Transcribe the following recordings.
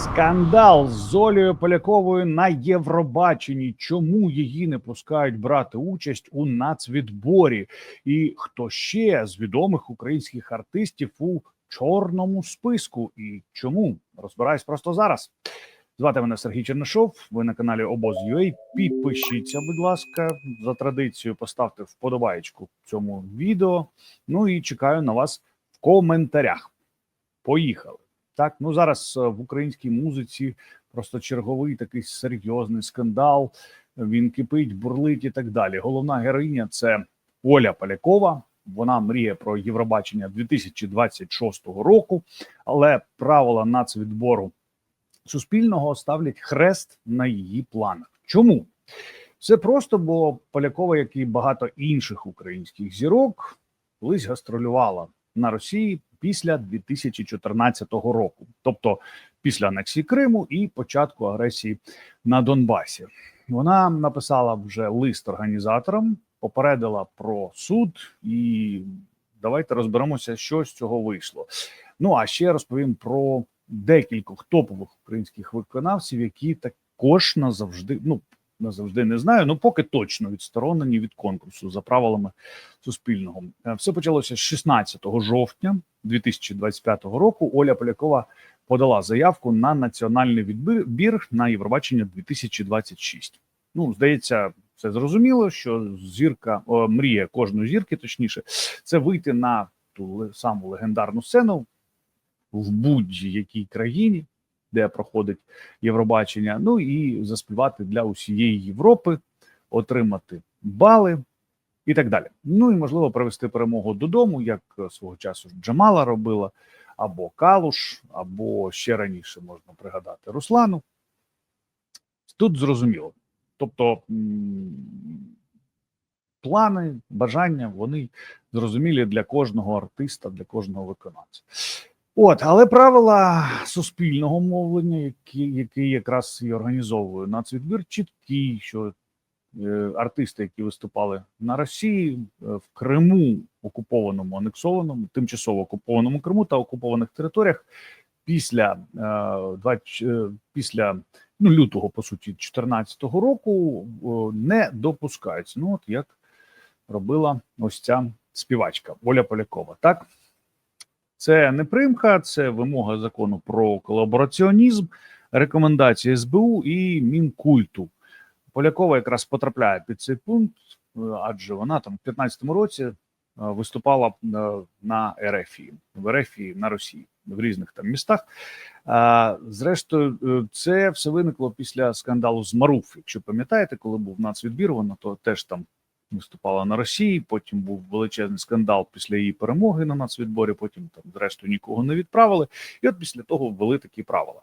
Скандал з Олею Поляковою на Євробаченні. Чому її не пускають брати участь у нацвідборі? І хто ще з відомих українських артистів у чорному списку? І чому розбираюсь просто зараз? Звати мене Сергій Чернишов. Ви на каналі Обоз.ua. Підпишіться, будь ласка, за традицією поставте вподобаєчку цьому відео. Ну і чекаю на вас в коментарях. Поїхали. Так, ну зараз е, в українській музиці просто черговий такий серйозний скандал. Він кипить, бурлить і так далі. Головна героїня це Оля Полякова. Вона мріє про Євробачення 2026 року, але правила нацвідбору суспільного ставлять хрест на її планах. Чому? Все просто, бо Полякова, як і багато інших українських зірок, колись гастролювала на Росії після 2014 року, тобто після анексії Криму і початку агресії на Донбасі. Вона написала вже лист організаторам, попередила про суд, і давайте розберемося, що з цього вийшло. Ну а ще розповім про декількох топових українських виконавців, які також назавжди, ну назавжди не знаю, ну поки точно відсторонені від конкурсу за правилами суспільного. Е, Все почалося 16 жовтня 2025 року. Оля Полякова подала заявку на національний відбір на Євробачення 2026. Ну, здається, все зрозуміло, що зірка о, мрія кожної зірки, точніше, це вийти на ту саму легендарну сцену в будь-якій країні, де проходить Євробачення. Ну і заспівати для усієї Європи, отримати бали і так далі. Ну і можливо привести перемогу додому, як свого часу Джамала робила, або Калуш, або ще раніше можна пригадати Руслану. Тут зрозуміло. Тобто плани, бажання, вони зрозумілі для кожного артиста, для кожного виконавця. От, але правила суспільного мовлення, які, які якраз і організовує нацвідбір, чіткі, що е, артисти, які виступали на Росії, е, в Криму, окупованому, анексованому, тимчасово окупованому Криму та окупованих територіях, після, е, 20, е, після ну, лютого, по суті, 2014 року е, не допускаються. Ну, от як робила ось ця співачка Оля Полякова. Так, це не примха, це вимога закону про колабораціонізм, рекомендації СБУ і Мінкульту. Полякова якраз потрапляє під цей пункт, е, адже вона там в 2015 році е, виступала е, на РФі, в РФі на Росії, в різних там містах. Зрештою, це все виникло після скандалу з Маруф. Якщо пам'ятаєте, коли був нацвідбір, вона то теж там виступала на Росії. Потім був величезний скандал після її перемоги на нацвідборі. Потім там, зрештою, нікого не відправили. І от після того ввели такі правила.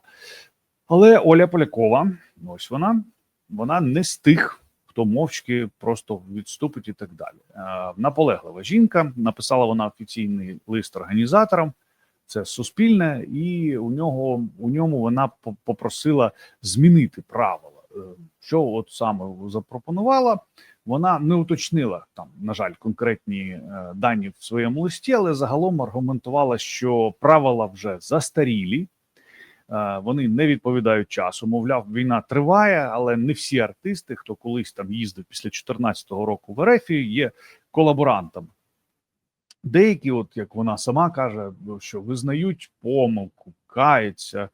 Але Оля Полякова, ось вона, вона не з тих, хто мовчки просто відступить і так далі. Е, наполеглива жінка написала вона офіційний лист організаторам. Це суспільне, і у нього у ньому вона по- попросила змінити правила. Е, Що от саме запропонувала? Вона не уточнила там, на жаль, конкретні е, дані в своєму листі, але загалом аргументувала, що правила вже застарілі, е, вони не відповідають часу. Мовляв, війна триває, але не всі артисти, хто колись там їздив після 2014 року в РФ, є колаборантами. Деякі, от як вона сама каже, що визнають помилку, каються,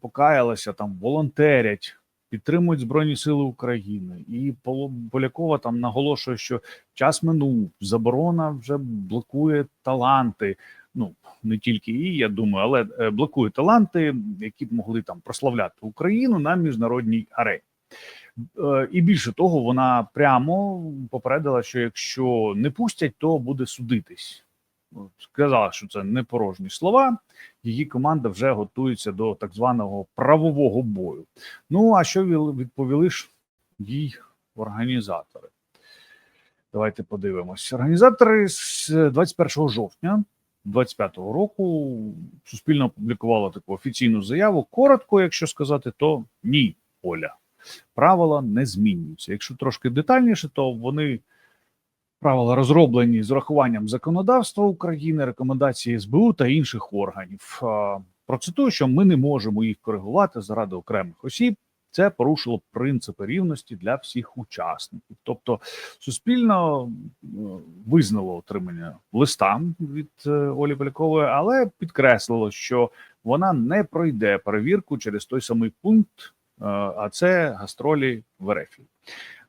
покаялися там, волонтерять, підтримують Збройні Сили України. І Полякова там наголошує, що час минув, заборона вже блокує таланти. Ну не тільки її, я думаю, але е, блокує таланти, які б могли там прославляти Україну на міжнародній арені. Е, І більше того, вона прямо попередила, що якщо не пустять, то буде судитись. Сказала, що це не порожні слова. Її команда вже готується до так званого правового бою. Ну а що відповіли ж їй організатори? Давайте подивимось. Організатори з 21 жовтня 25 року суспільно опублікували таку офіційну заяву. Коротко, якщо сказати, то ні, Оля. Правила не змінюються. Якщо трошки детальніше, то вони правила розроблені з урахуванням законодавства України, рекомендації СБУ та інших органів. Процитую, що ми не можемо їх коригувати заради окремих осіб. Це порушило принципи рівності для всіх учасників. Тобто, суспільно е, визнало отримання листа від е, Олі Полякової, але підкреслило, що вона не пройде перевірку через той самий пункт, е, а це гастролі в РФ.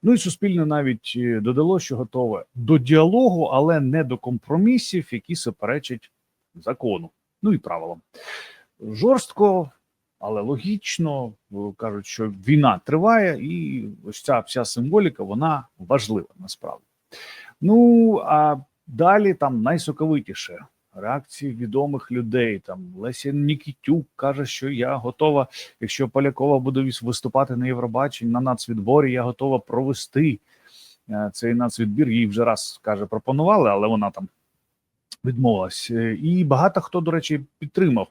Ну і суспільне навіть е, додало, що готове до діалогу, але не до компромісів, які суперечать закону, ну і правилам. Жорстко, але логічно кажуть, що війна триває, і ось ця вся символіка вона важлива насправді. Ну а далі там найсоковитіше реакції відомих людей. Там Леся Нікітюк каже, що я готова, якщо Полякова буде виступати на Євробаченні на нацвідборі, я готова провести е, цей нацвідбір. Їй вже раз каже, пропонували, але вона там відмовилась. Е, І багато хто, до речі, підтримав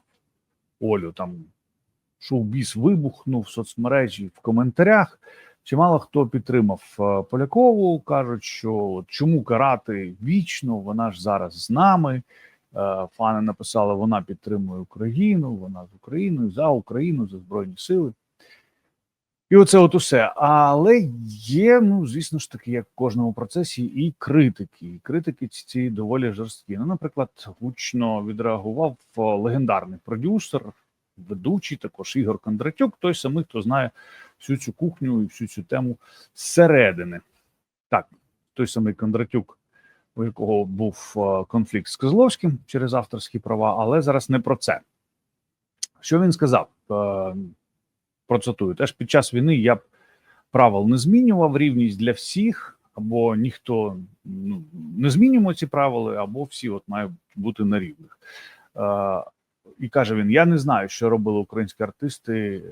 Олю. Там шоу-біз вибухнув в соцмережі в коментарях. Чимало хто підтримав е, Полякову, кажуть, що чому карати вічно, вона ж зараз з нами. Е, Фани написали, вона підтримує Україну, вона з Україною, за Україну, за Збройні Сили. І оце от усе. Але є, ну, звісно ж таки, як в кожному процесі, і критики. І критики ці, ці доволі жорсткі. Ну, наприклад, гучно відреагував е, легендарний продюсер, ведучий, також Ігор Кондратюк, той самий, хто знає всю цю кухню і всю цю тему зсередини. Так, той самий Кондратюк, у якого був е, конфлікт з Козловським через авторські права, але зараз не про це. Що він сказав? Е, Процитую, теж під час війни я б правил не змінював рівність для всіх, або ніхто ну, не змінюємо ці правила, або всі от мають бути на рівних. Е, і каже він: Я не знаю, що робили українські артисти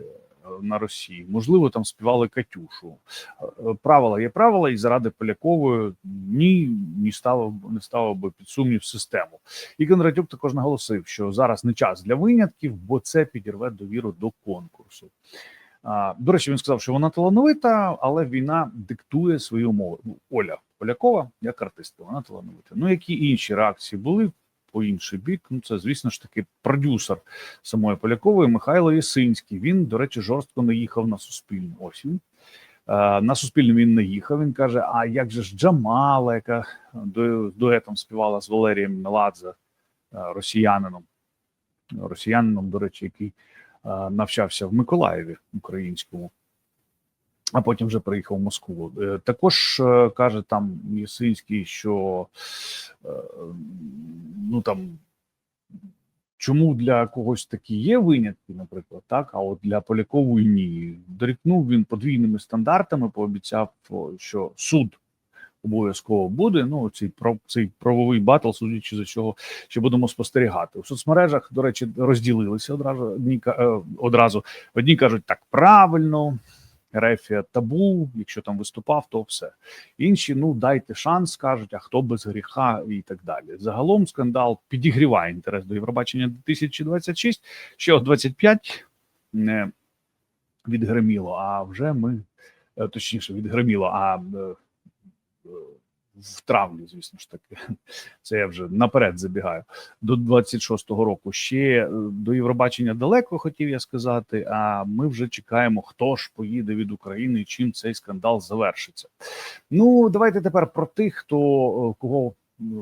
на Росії. Можливо, там співали Катюшу. Е, Правила є правила, і заради Полякової ні, ні ставив не ставив би під сумнів систему. І Кондратюк також наголосив, що зараз не час для винятків, бо це підірве довіру до конкурсу. До речі, він сказав, що вона талановита, але війна диктує свої умови. Ну, Оля Полякова, як артистка, вона талановита. Ну, які інші реакції були по інший бік? Ну, це, звісно ж таки, продюсер самої Полякової Михайло Єсинський. Він, до речі, жорстко не їхав на суспільну. Ось він. Е, На суспільну він не їхав. Він каже: А як же ж Джамала, яка ду- дуетом співала з Валерієм Меладзе, е, росіянином, росіянином, до речі, який е, навчався в Миколаєві українському, а потім вже приїхав в Москву. Е, Також е, каже там Єсинський, що е, ну там. Чому для когось такі є винятки, наприклад, так, а от для Полякової ні. Дорікнув він подвійними стандартами, пообіцяв, що суд обов'язково буде. Ну, цей про цей правовий батл, судячи за чого, що будемо спостерігати. У соцмережах, до речі, розділилися одразу. Одні одразу. Одні кажуть, так правильно, рефія табу, якщо там виступав, то все. Інші, ну дайте шанс, кажуть, а хто без гріха і так далі. Загалом скандал підігріває інтерес до Євробачення 2026, ще о 25 не відгриміло, а вже ми, е, точніше, відгриміло, а е, е, в травні, звісно ж таки, це я вже наперед забігаю. До 26-го року ще е, до Євробачення далеко, хотів я сказати. А ми вже чекаємо, хто ж поїде від України чим цей скандал завершиться. Ну, давайте тепер про тих, хто е, кого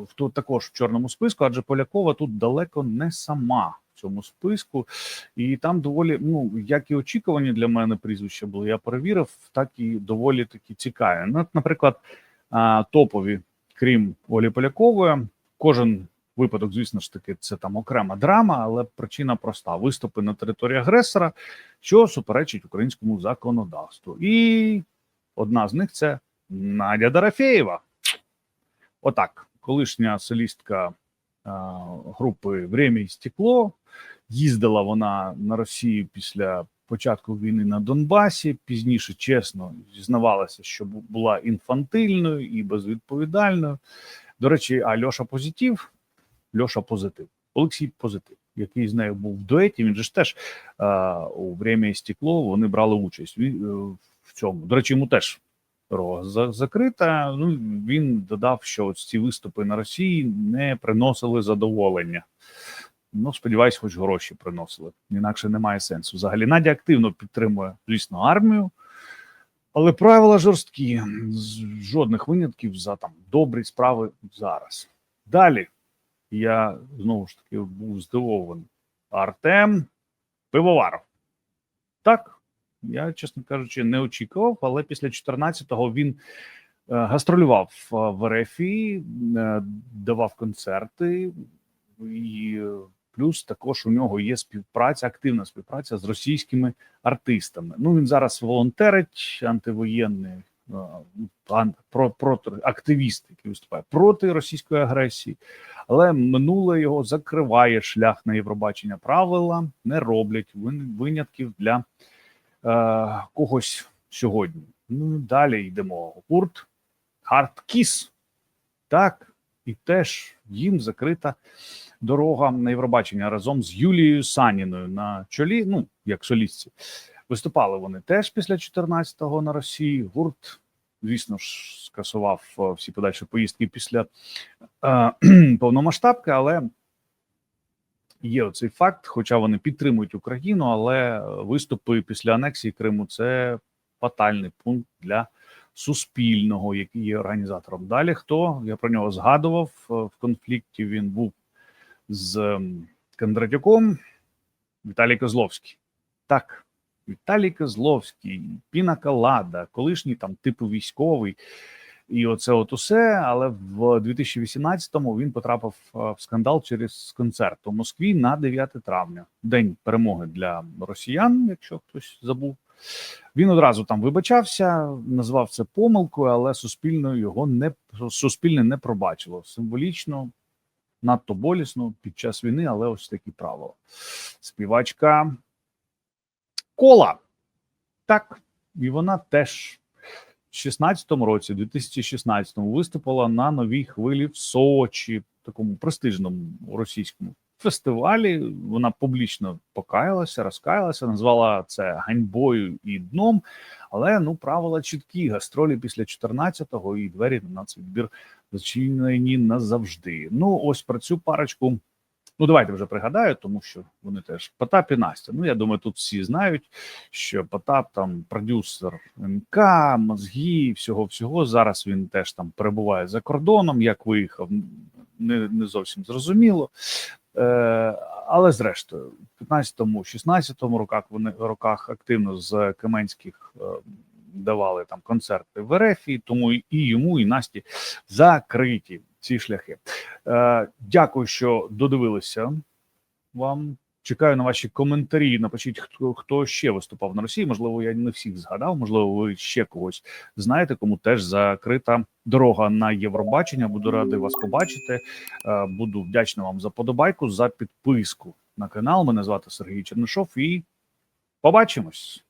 хто також в чорному списку, адже Полякова тут далеко не сама цьому списку, і там доволі, ну як і очікувані для мене прізвища були. Я перевірив, так і доволі такі цікаві. Наприклад, топові, крім Олі Полякової, кожен. Випадок, звісно ж таки, це там окрема драма, але причина проста: виступи на території агресора, що суперечить українському законодавству. І одна з них це Надя Дорофєєва. Отак, колишня солістка групи Время і стекло. Їздила вона на Росію після початку війни на Донбасі. Пізніше, чесно, зізнавалася, що була інфантильною і безвідповідальною. До речі, а Льоша Позитив, Льоша Позитив, Олексій Позитив, який з нею був в дуеті. Він же ж теж а, у Время і стекло вони брали участь він, е, в цьому. До речі, йому теж дорога за- закрита. Ну він додав, що ці виступи на Росії не приносили задоволення. Ну, сподіваюсь, хоч гроші приносили. Інакше немає сенсу. Взагалі Надя активно підтримує, звісно, армію, але правила жорсткі, жодних винятків за там добрі справи зараз. Далі я знову ж таки був здивований. Артем Пивоваров. Так, я, чесно кажучи, не очікував, але після 14-го він е, гастролював е, в РФІ, е, давав концерти, і плюс також у нього є співпраця, активна співпраця з російськими артистами. Ну він зараз волонтерить, антивоєнний ан- про, проти активіст, який виступає проти російської агресії, але минуле його закриває шлях на Євробачення. Правила не роблять винятків для е, когось сьогодні. Ну далі йдемо. Гурт Hardkiss. Так, і теж їм закрита дорога на Євробачення разом з Юлією Саніною на чолі. Ну, як солістці. Виступали вони теж після 14-го на Росії. Гурт, звісно ж, скасував е, всі подальші поїздки після е, повномасштабки, але є оцей факт, хоча вони підтримують Україну, але виступи після анексії Криму це фатальний пункт для Суспільного, який є організатором. Далі хто я про нього згадував е, в конфлікті? Він був з Кондратюком Віталій Козловський. Так, Віталій Козловський, Піна Калада, колишній там типу військовий, і оце от усе. Але в 2018-му він потрапив е, в скандал через концерт у Москві на 9 травня, день перемоги для росіян, якщо хтось забув. Він одразу там вибачався, назвав це помилкою, але суспільно його не суспільне не пробачило. Символічно, надто болісно під час війни, але ось такі правила. Співачка кола. Так, і вона теж в 16-му році, 2016-му, виступила на новій хвилі в Сочі, такому престижному російському фестивалі. Вона публічно покаялася, розкаялася, назвала це ганьбою і дном. Але ну правила чіткі: гастролі після 14-го і двері на нацвідбір зачинені назавжди. Ну, ось про цю парочку. Ну, давайте вже пригадаю, тому що вони теж Потап і Настя. Ну, я думаю, тут всі знають, що Потап там продюсер МК, мозги, всього всього. Зараз він теж там перебуває за кордоном. Як виїхав, не, не зовсім зрозуміло. Е, але зрештою, в 15-16 роках вони роках активно з Каменських е, давали там концерти в РФ, тому і йому, і Насті закриті ці шляхи. Е, дякую, що додивилися вам. Чекаю на ваші коментарі. Напишіть, хто хто ще виступав на Росії. Можливо, я не всіх згадав. Можливо, ви ще когось знаєте, кому теж закрита дорога на Євробачення. Буду радий вас побачити. Е, Буду вдячний вам за подобайку, за підписку на канал. Мене звати Сергій Чернишов і побачимось.